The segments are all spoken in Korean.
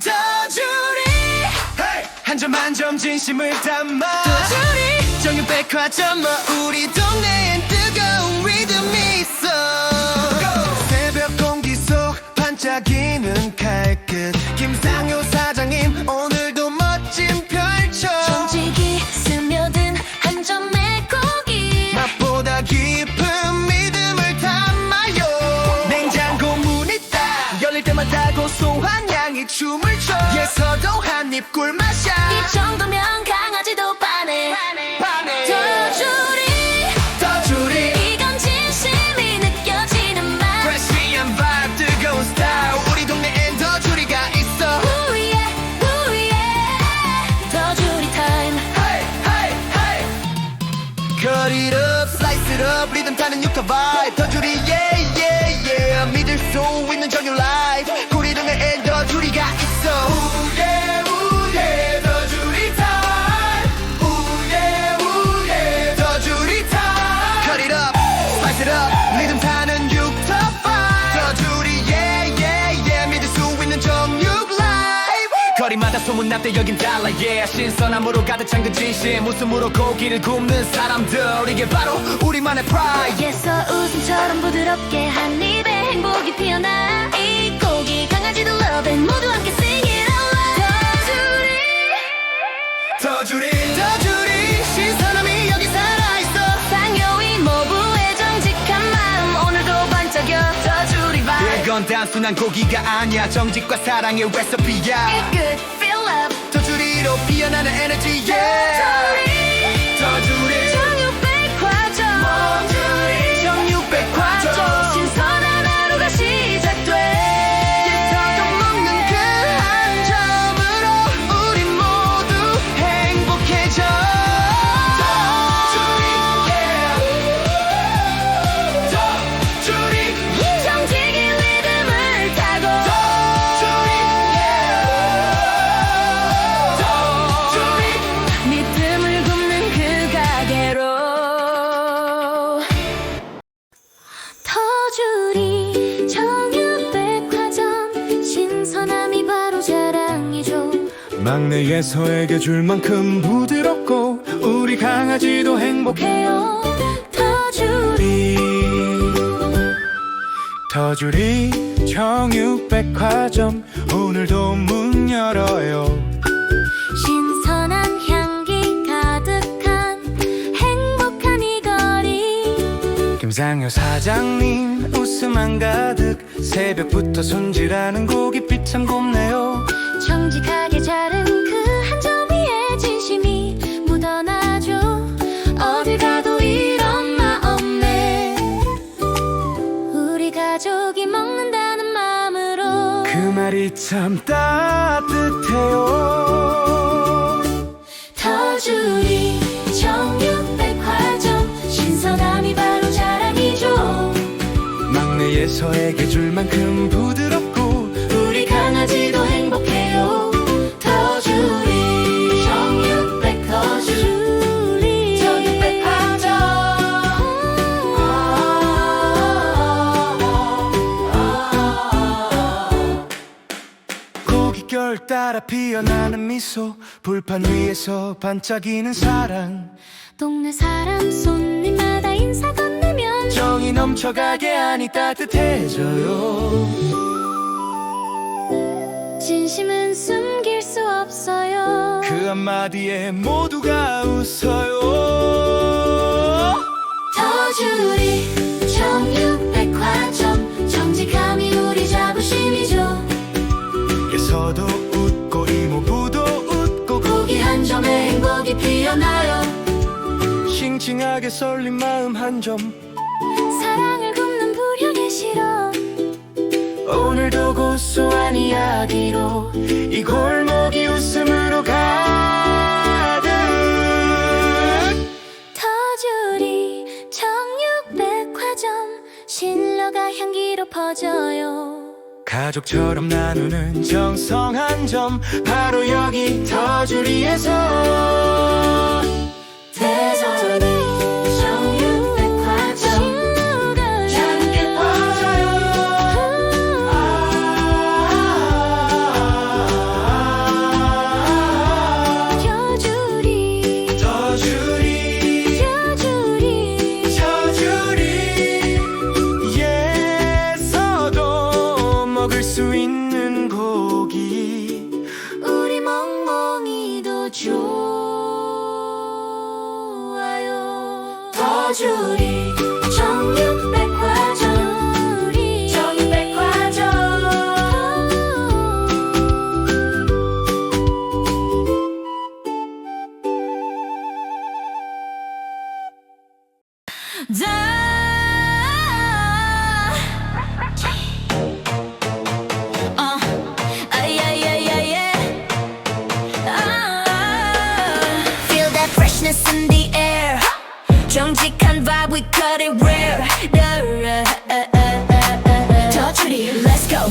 더주리. 한점 한 점 진심을 담아 더주리. 정육 백화점 뭐 우리 동네엔 뜨거운 리듬이 있어. 새벽 공기 속 반짝이는 칼끝. 김상효 사장님 오늘 꿀맛이야 이 정도면 거리마다 소문났대 여긴 달라 yeah. 신선함으로 가득 찬 그 진심. 웃음으로 고기를 굽는 사람들 이게 바로 우리만의 pride. 예서 웃음처럼 부드럽게 한 입에 행복이 피어나. 이 고기 강아지도 love it 모두 함께 sing it out loud 더주리 더주리 단순한 고기가 아니야. 정직과 사랑의 레시피야. Feel good feel love 더주리로 피어나는 에너지 yeah 막내 예서에게 줄 만큼 부드럽고 우리 강아지도 행복해 해요. 터주리. 터주리 정육 백화점 오늘도 문 열어요. 신선한 향기 가득한 행복한 이 거리. 김상효 사장님 웃음 한 가득. 새벽부터 손질하는 고깃빛 참 곱네요 정직하게 자른 그 한점 위에 진심이 묻어나죠. 어딜 가도 이런 마음네. 우리 가족이 먹는다는 마음으로 그 말이 참 따뜻해요. 터주리 정육백화점 신선함이 바로 자랑이죠. 막내 예서에게 줄 만큼 부드 고깃결 따라 피어나는 미소 불판 위에서 반짝이는 사랑. 동네 사람 손님마다 인사 건네면 정이 넘쳐가게 하니 따뜻해져요. 진심은 숨길 수 없어요. 그 한마디에 모두가 웃어요. 터주리 정육백화점 정직함이 우리 자부심이죠 예서도 웃고 이모부도 웃고 고기 한 점에 행복이 피어나요. 싱싱하게 썰린 마음 한점. 사랑을 굽는 불현의 실험 오늘도 고소한 이야기로 이 골목이 웃음으로 가득. 터주리 정육백화점 신라가 향기로 퍼져요 가족처럼 나누는 정성 한 점 바로 여기 터주리에서 in go.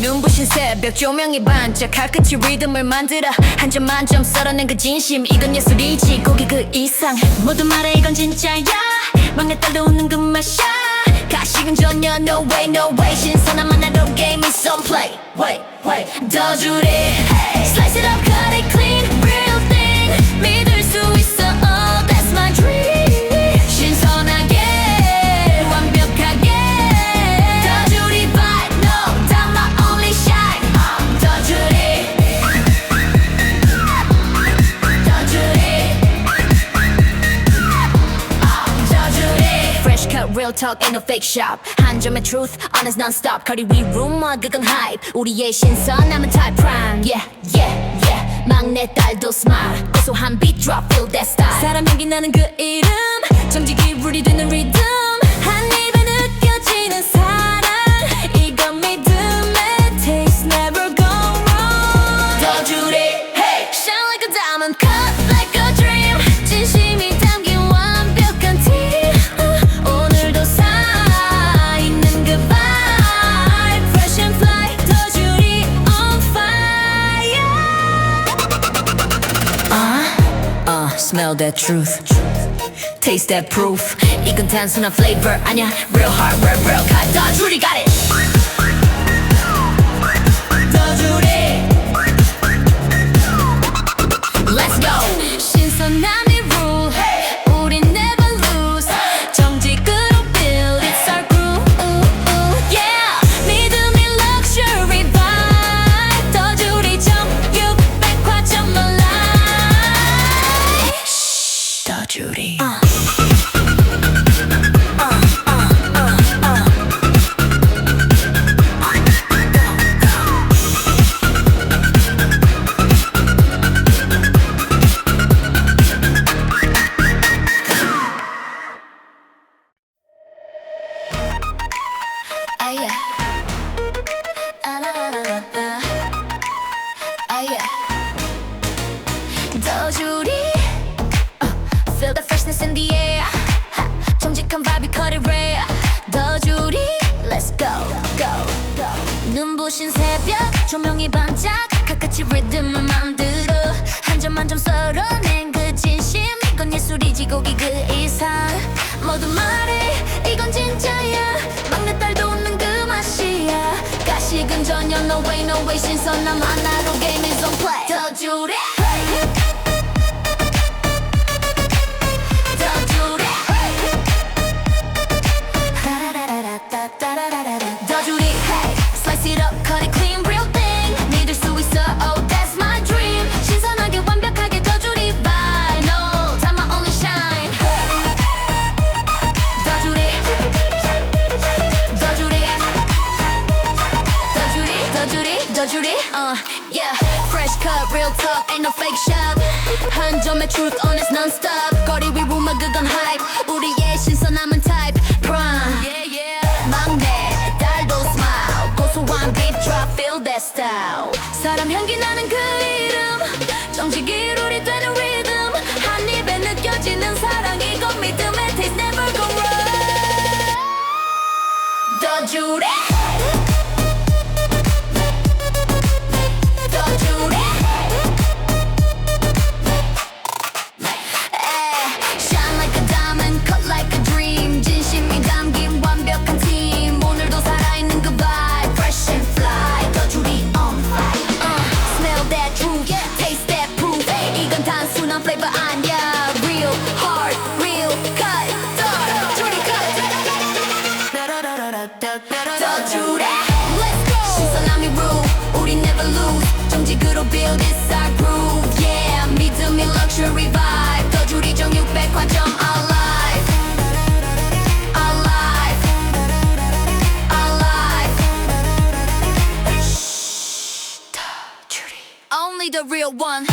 눈부신 새벽 조명이 반짝할 끝이 리듬을 만들어. 한점한점 썰어낸 그 진심. 이건 예술이지 고기 그 이상. 모두 말해 이건 진짜야 막내딸도 웃는 그 맛이야 가식은 전혀 no way no way 신선한 만나로 game is on play wait wait 더 줄이 slice it up talk, ain't no fake shop 한 점의 truth, honest non-stop 거리 위 rumor, 그건 hype 우리의 신선함은 type prime Yeah, yeah, yeah 막내딸도 smile 고소한 beat drop, feel that style 사람 향기 나는 그 이름 smell that truth Taste that proof 이건 단순한 flavor 아니야 Real hard, real, real cut 더 줄이 got it 눈부신 새벽 조명이 반짝 가까이 리듬을 만들어 한 점 한 점 썰어낸 그 진심. 이건 예술이지 고기 그 이상. 모두 말해 이건 진짜야. 막내딸도 웃는 그 맛이야. 가식은 전혀 no way no way. 신선함 하나로 game is on play. 더 줄이 더 한 점의 truth honest non-stop 거리 위 rumor 그건 hype 우리의 신선함은 type prime yeah yeah 막내 딸도 smile 고소한 beat drop feel that style 사람 향기 나는 그 이름 정직이 룰이 되는 rhythm 한 입에 느껴지는 사랑 이건 믿음의 taste never go wrong 더 줄에 real one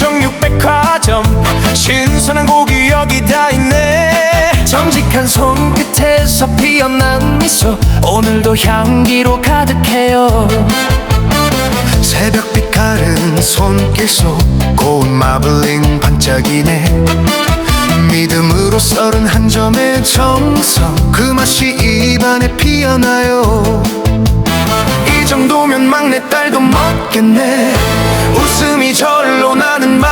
저주리 정육백화점. 신선한 고기 여기 다 있네. 정직한 손끝에서 피어난 미소. 오늘도 향기로 가득해요. 새벽빛 가른 손길 속 고운 마블링 반짝이네. 믿음으로 썰은 한 점의 정성 그 맛이 입안에 피어나요. 이 정도면 막내딸도 먹겠네. 웃음이 절로 나는 말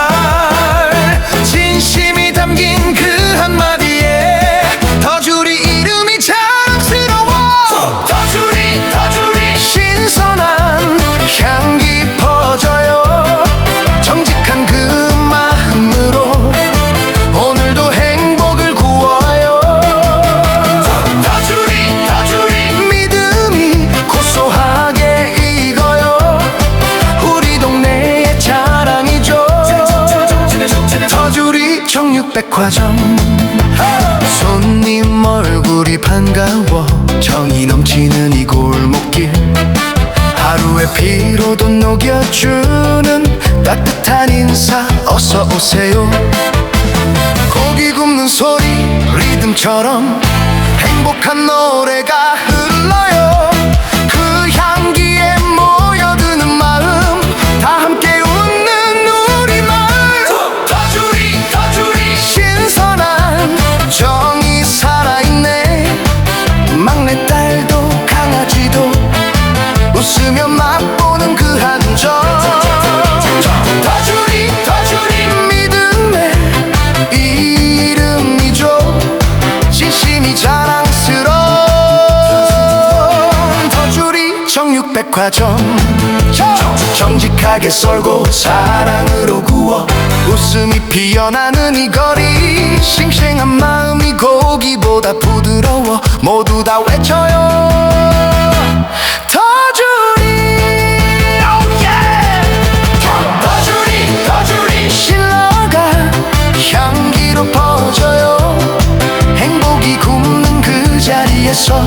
백화점 손님 얼굴이 반가워 정이 넘치는 이 골목길. 하루의 피로도 녹여주는 따뜻한 인사 어서 오세요. 고기 굽는 소리 리듬처럼 행복한 노래가 흘러요 백화점. 정직하게 썰고 사랑으로 구워 웃음이 피어나는 이 거리. 싱싱한 마음이 고기보다 부드러워 모두 다 외쳐요. 더주리 oh! 터주리 터주리 신라가 향기로 퍼져요. 행복이 굽는 그 자리에서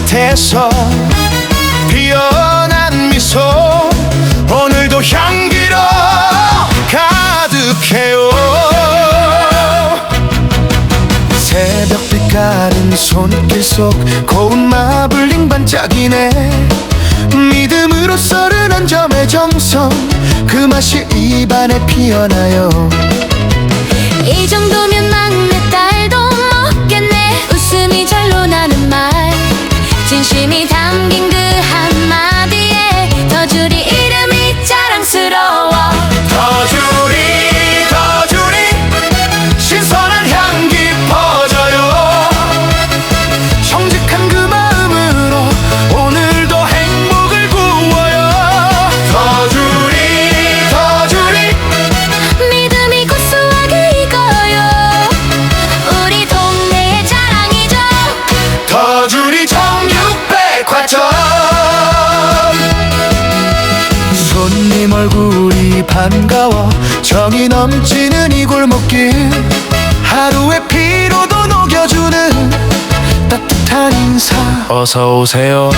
에서 피어난 미소 오늘도 향기로 가득해요. 새벽빛 가른 손길 속 고운 마블링 반짝이네. 믿음으로 썰은 한 점의 정성 그 맛이 입안에 피어나요 손님 얼굴이 반가워 정이 넘치는 이 골목길. 하루의 피로도 녹여주는 따뜻한 인사. 어서 오세요.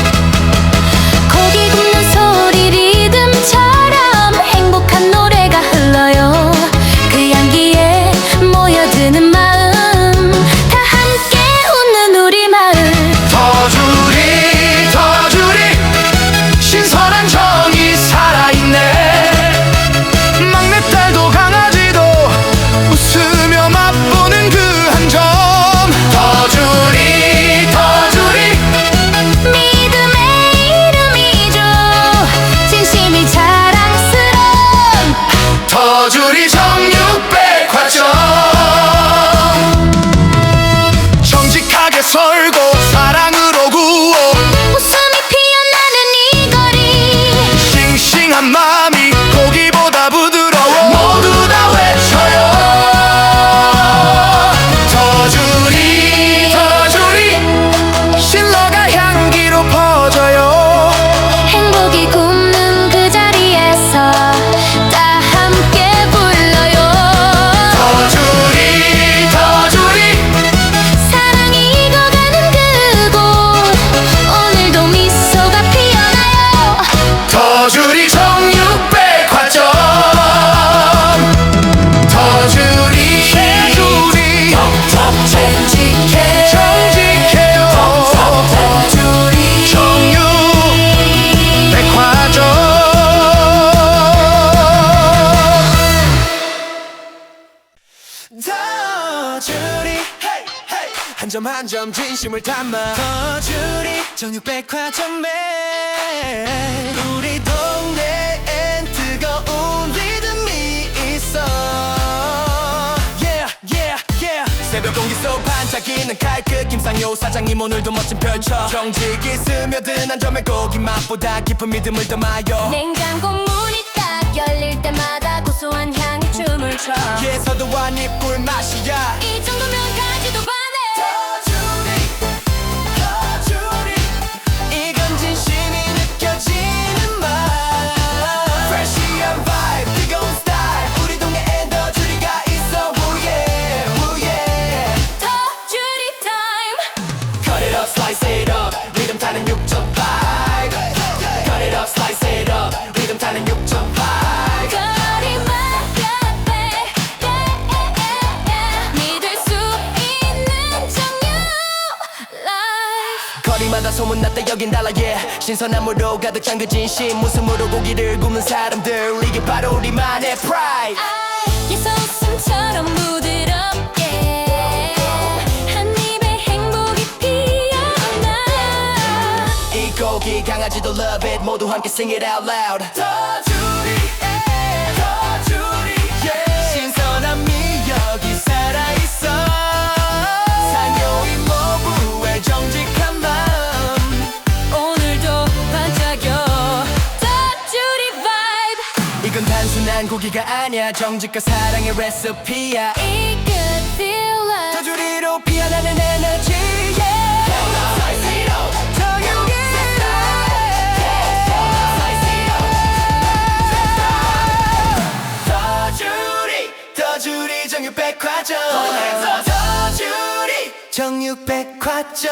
더 주리 한점 한 점 진심을 담아. 더 주리 정육백화점에 우리 동네엔 뜨거운 리듬이 있어. Yeah yeah yeah. 새벽 공기 속 반짝이는 칼끝. 김상효 사장님 오늘도 멋진 펼쳐. 정직이 스며든 한 점의 고기 맛보다 깊은 믿음을 담아요 냉장고 딱 열릴 때마다 고소한 향이 춤을 춰. 예서도 한입 꿀맛이야. 이 정도면 신선함으로 가득 찬 그 진심 웃음으로 고기를 굽는 사람들. 이게 바로 우리만의 pride. 예서 웃음처럼 부드럽게 한 입에 행복이 피어나. 이 고기 강아지도 love it. 모두 함께 sing it out loud 고기가 아니야. 정직과 사랑의 레시피야. 이 good feel 더 love 주리로 피어나는 에너지 yeah. 더 주리 더 주리 정육백화점 더 주리 정육백화점